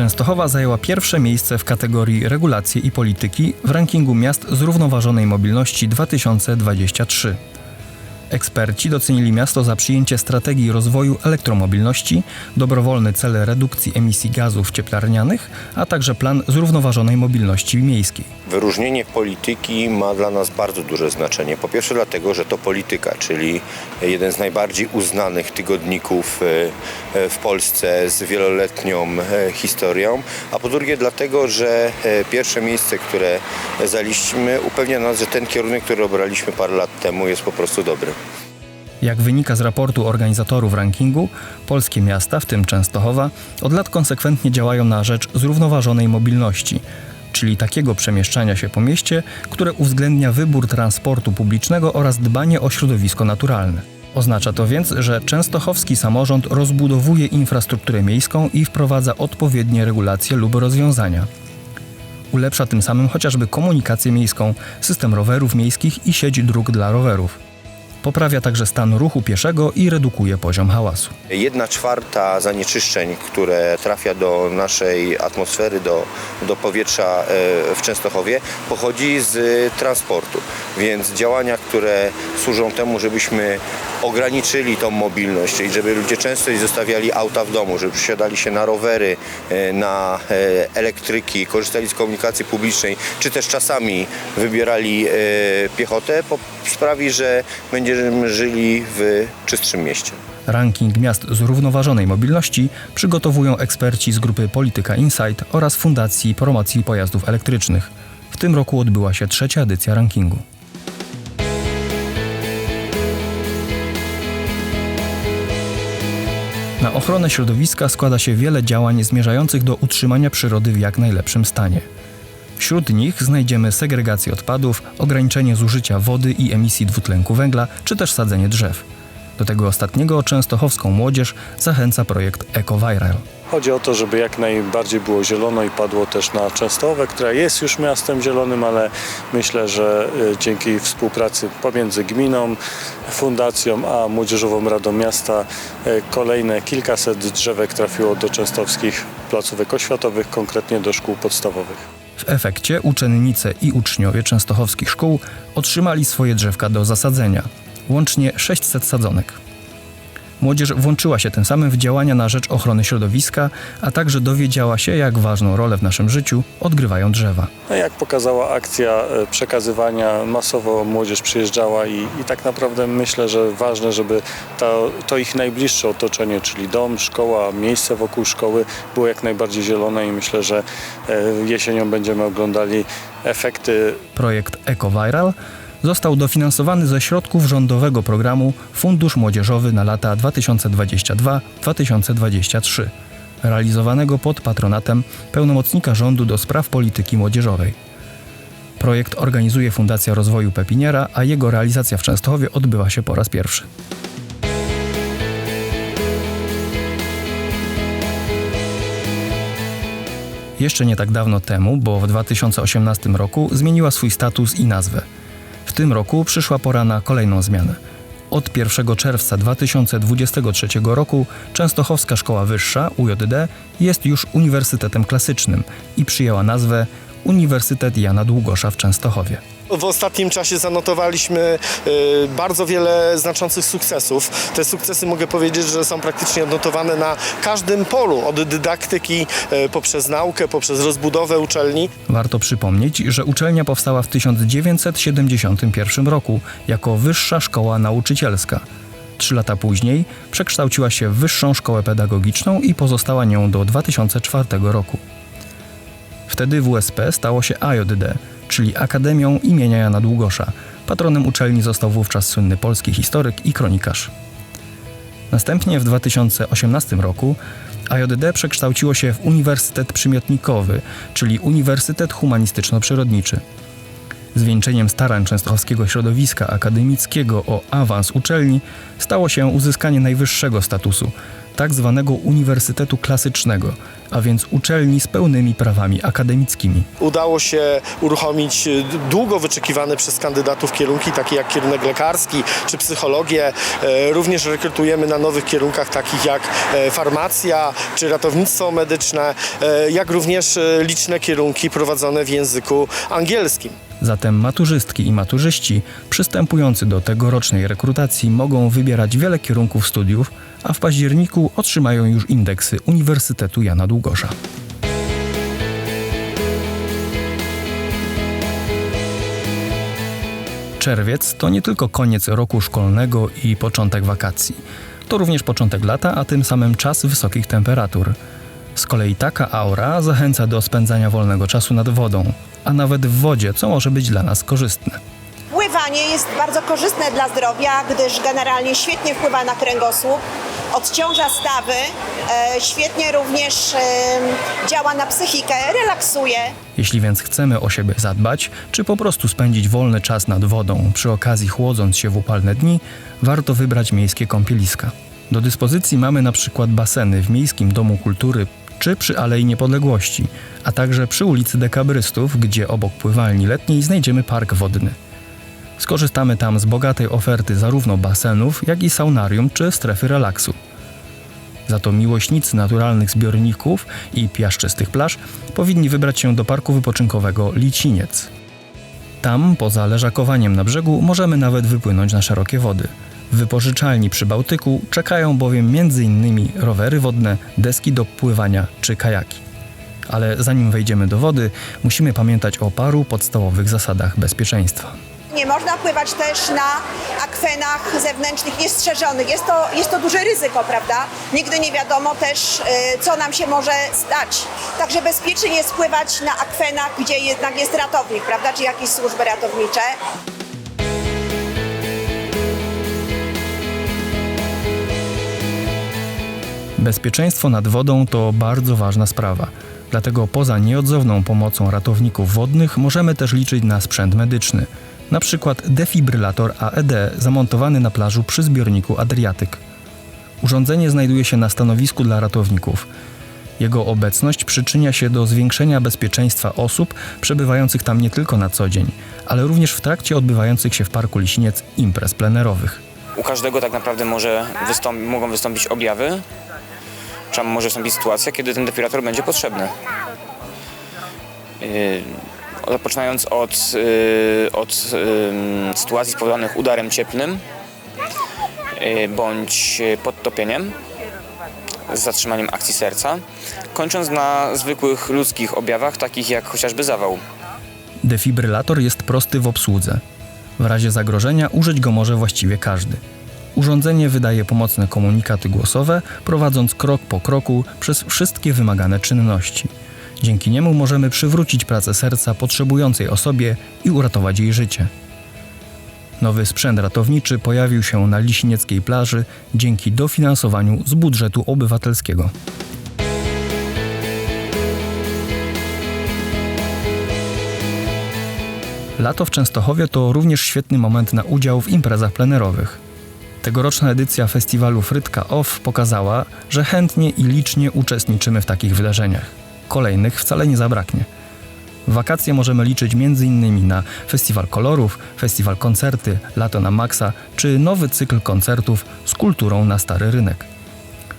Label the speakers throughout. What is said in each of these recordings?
Speaker 1: Częstochowa zajęła pierwsze miejsce w kategorii Regulacje i Polityki w rankingu miast zrównoważonej mobilności 2023. Eksperci docenili miasto za przyjęcie strategii rozwoju elektromobilności, dobrowolny cel redukcji emisji gazów cieplarnianych, a także plan zrównoważonej mobilności miejskiej.
Speaker 2: Wyróżnienie polityki ma dla nas bardzo duże znaczenie. Po pierwsze dlatego, że to polityka, czyli jeden z najbardziej uznanych tygodników e, e, w Polsce z wieloletnią e, historią, a po drugie dlatego, że pierwsze miejsce, które zaliśmy upewnia nas, że ten kierunek, który obraliśmy parę lat temu jest po prostu dobry.
Speaker 1: Jak wynika z raportu organizatorów rankingu, polskie miasta, w tym Częstochowa, od lat konsekwentnie działają na rzecz zrównoważonej mobilności, czyli takiego przemieszczania się po mieście, które uwzględnia wybór transportu publicznego oraz dbanie o środowisko naturalne. Oznacza to więc, że częstochowski samorząd rozbudowuje infrastrukturę miejską i wprowadza odpowiednie regulacje lub rozwiązania. Ulepsza tym samym chociażby komunikację miejską, system rowerów miejskich i sieć dróg dla rowerów. Poprawia także stan ruchu pieszego i redukuje poziom hałasu.
Speaker 2: Jedna czwarta zanieczyszczeń, które trafia do naszej atmosfery, do, do powietrza e, w Częstochowie, pochodzi z e, transportu. Więc działania, które służą temu, żebyśmy ograniczyli tą mobilność, czyli żeby ludzie często zostawiali auta w domu, żeby przesiadali się na rowery, e, na elektryki, korzystali z komunikacji publicznej, czy też czasami wybierali piechotę, sprawi, że będziemy żyli w czystszym mieście.
Speaker 1: Ranking miast zrównoważonej mobilności przygotowują eksperci z grupy Polityka Insight oraz Fundacji Promocji Pojazdów Elektrycznych. W tym roku odbyła się trzecia edycja rankingu. Na ochronę środowiska składa się wiele działań zmierzających do utrzymania przyrody w jak najlepszym stanie. Wśród nich znajdziemy segregację odpadów, ograniczenie zużycia wody i emisji dwutlenku węgla, czy też sadzenie drzew. Do tego ostatniego częstochowską młodzież zachęca projekt EcoViral.
Speaker 3: Chodzi o to, żeby jak najbardziej było zielono i padło też na Częstochowę, która jest już miastem zielonym, ale myślę, że y, dzięki współpracy pomiędzy gminą, fundacją a Młodzieżową Radą Miasta y, kolejne kilkaset drzewek trafiło do częstochowskich placówek oświatowych, konkretnie do szkół podstawowych.
Speaker 1: W efekcie uczennice i uczniowie częstochowskich szkół otrzymali swoje drzewka do zasadzenia, łącznie 600 sadzonek. Młodzież włączyła się tym samym w działania na rzecz ochrony środowiska, a także dowiedziała się, jak ważną rolę w naszym życiu odgrywają drzewa.
Speaker 3: No jak pokazała akcja e, przekazywania, masowo młodzież przyjeżdżała i, i tak naprawdę myślę, że ważne, żeby to, to ich najbliższe otoczenie, czyli dom, szkoła, miejsce wokół szkoły było jak najbardziej zielone i myślę, że e, jesienią będziemy oglądali efekty.
Speaker 1: Projekt EcoViral został dofinansowany ze środków rządowego programu Fundusz Młodzieżowy na lata 2022-2023, realizowanego pod patronatem pełnomocnika rządu do spraw polityki młodzieżowej. Projekt organizuje Fundacja Rozwoju Pepiniera, a jego realizacja w Częstochowie odbywa się po raz pierwszy. Jeszcze nie tak dawno temu, bo w 2018 roku zmieniła swój status i nazwę – tym roku przyszła pora na kolejną zmianę. Od 1 czerwca 2023 roku Częstochowska Szkoła Wyższa UJD jest już Uniwersytetem Klasycznym i przyjęła nazwę Uniwersytet Jana Długosza w Częstochowie.
Speaker 4: W ostatnim czasie zanotowaliśmy y, bardzo wiele znaczących sukcesów. Te sukcesy mogę powiedzieć, że są praktycznie odnotowane na każdym polu, od dydaktyki y, poprzez naukę, poprzez rozbudowę uczelni.
Speaker 1: Warto przypomnieć, że uczelnia powstała w 1971 roku jako Wyższa Szkoła Nauczycielska. Trzy lata później przekształciła się w Wyższą Szkołę Pedagogiczną i pozostała nią do 2004 roku. Wtedy WSP stało się AJD, czyli Akademią imienia Jana Długosza. Patronem uczelni został wówczas słynny polski historyk i kronikarz. Następnie w 2018 roku AJD przekształciło się w Uniwersytet Przymiotnikowy, czyli Uniwersytet Humanistyczno-Przyrodniczy. Zwieńczeniem starań częstochowskiego środowiska akademickiego o awans uczelni stało się uzyskanie najwyższego statusu, tak zwanego Uniwersytetu Klasycznego, a więc uczelni z pełnymi prawami akademickimi.
Speaker 4: Udało się uruchomić długo wyczekiwane przez kandydatów kierunki, takie jak kierunek lekarski czy psychologię. E, Również rekrutujemy na nowych kierunkach takich jak e, farmacja czy ratownictwo medyczne, e, jak również liczne kierunki prowadzone w języku angielskim.
Speaker 1: Zatem maturzystki i maturzyści przystępujący do tegorocznej rekrutacji mogą wybierać wiele kierunków studiów, a w październiku otrzymają już indeksy Uniwersytetu Jana Długosza. Czerwiec to nie tylko koniec roku szkolnego i początek wakacji. To również początek lata, a tym samym czas wysokich temperatur. Z kolei taka aura zachęca do spędzania wolnego czasu nad wodą, a nawet w wodzie, co może być dla nas korzystne.
Speaker 5: Pływanie jest bardzo korzystne dla zdrowia, gdyż generalnie świetnie wpływa na kręgosłup, odciąża stawy, e, świetnie również e, działa na psychikę, relaksuje.
Speaker 1: Jeśli więc chcemy o siebie zadbać, czy po prostu spędzić wolny czas nad wodą, przy okazji chłodząc się w upalne dni, warto wybrać miejskie kąpieliska. Do dyspozycji mamy na przykład baseny w Miejskim Domu Kultury czy przy Alei Niepodległości, a także przy ulicy Dekabrystów, gdzie obok pływalni letniej znajdziemy park wodny. Skorzystamy tam z bogatej oferty zarówno basenów, jak i saunarium czy strefy relaksu. Za to miłośnicy naturalnych zbiorników i piaszczystych plaż powinni wybrać się do parku wypoczynkowego Liciniec. Tam, poza leżakowaniem na brzegu, możemy nawet wypłynąć na szerokie wody. W wypożyczalni przy Bałtyku czekają bowiem m.in. rowery wodne, deski do pływania czy kajaki. Ale zanim wejdziemy do wody, musimy pamiętać o paru podstawowych zasadach bezpieczeństwa.
Speaker 5: Nie można pływać też na akwenach zewnętrznych niestrzeżonych. Jest to, jest to duże ryzyko, prawda? Nigdy nie wiadomo też, y, co nam się może stać. Także bezpiecznie jest pływać na akwenach, gdzie jednak jest ratownik, prawda? Czy jakieś służby ratownicze.
Speaker 1: Bezpieczeństwo nad wodą to bardzo ważna sprawa. Dlatego poza nieodzowną pomocą ratowników wodnych możemy też liczyć na sprzęt medyczny. Na przykład defibrylator AED zamontowany na plażu przy zbiorniku Adriatyk. Urządzenie znajduje się na stanowisku dla ratowników. Jego obecność przyczynia się do zwiększenia bezpieczeństwa osób przebywających tam nie tylko na co dzień, ale również w trakcie odbywających się w Parku Liśniec imprez plenerowych.
Speaker 6: U każdego tak naprawdę może mogą wystąpić objawy, czy może wystąpić sytuacja, kiedy ten defibrator będzie potrzebny. Yy, zaczynając od, yy, od yy, sytuacji spowodowanych udarem cieplnym yy, bądź podtopieniem z zatrzymaniem akcji serca, kończąc na zwykłych ludzkich objawach, takich jak chociażby zawał.
Speaker 1: Defibrylator jest prosty w obsłudze. W razie zagrożenia użyć go może właściwie każdy. Urządzenie wydaje pomocne komunikaty głosowe, prowadząc krok po kroku przez wszystkie wymagane czynności. Dzięki niemu możemy przywrócić pracę serca potrzebującej osobie i uratować jej życie. Nowy sprzęt ratowniczy pojawił się na Liśnieckiej plaży dzięki dofinansowaniu z budżetu obywatelskiego. Lato w Częstochowie to również świetny moment na udział w imprezach plenerowych. Tegoroczna edycja festiwalu Frytka Off pokazała, że chętnie i licznie uczestniczymy w takich wydarzeniach. Kolejnych wcale nie zabraknie. W wakacje możemy liczyć m.in. na Festiwal Kolorów, Festiwal Koncerty, Lato na Maxa czy nowy cykl koncertów z kulturą na Stary Rynek.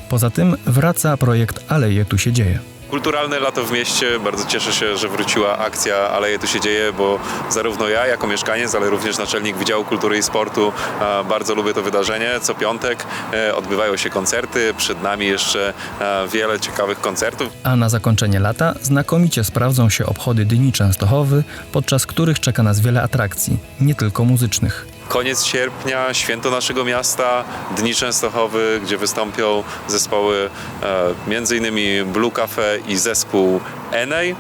Speaker 1: Poza tym wraca projekt Aleje Tu się dzieje.
Speaker 7: Kulturalne lato w mieście. Bardzo cieszę się, że wróciła akcja Aleje tu się dzieje, bo zarówno ja jako mieszkaniec, ale również naczelnik Wydziału Kultury i Sportu bardzo lubię to wydarzenie. Co piątek e, odbywają się koncerty, przed nami jeszcze e, wiele ciekawych koncertów.
Speaker 1: A na zakończenie lata znakomicie sprawdzą się obchody Dni Częstochowy, podczas których czeka nas wiele atrakcji, nie tylko muzycznych.
Speaker 7: Koniec sierpnia, święto naszego miasta, Dni Częstochowy, gdzie wystąpią zespoły e, m.in. Blue Cafe i zespół Enej.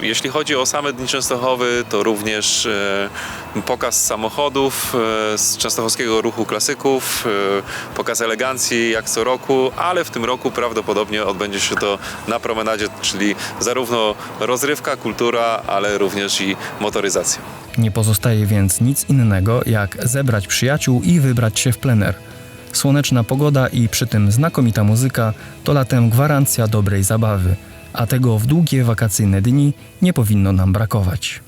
Speaker 7: Jeśli chodzi o same Dni Częstochowy, to również e, pokaz samochodów e, z częstochowskiego ruchu klasyków, pokaz elegancji jak co roku, ale w tym roku prawdopodobnie odbędzie się to na promenadzie, czyli zarówno rozrywka, kultura, ale również i motoryzacja.
Speaker 1: Nie pozostaje więc nic innego, jak zebrać przyjaciół i wybrać się w plener. Słoneczna pogoda i przy tym znakomita muzyka to latem gwarancja dobrej zabawy, a tego w długie wakacyjne dni nie powinno nam brakować.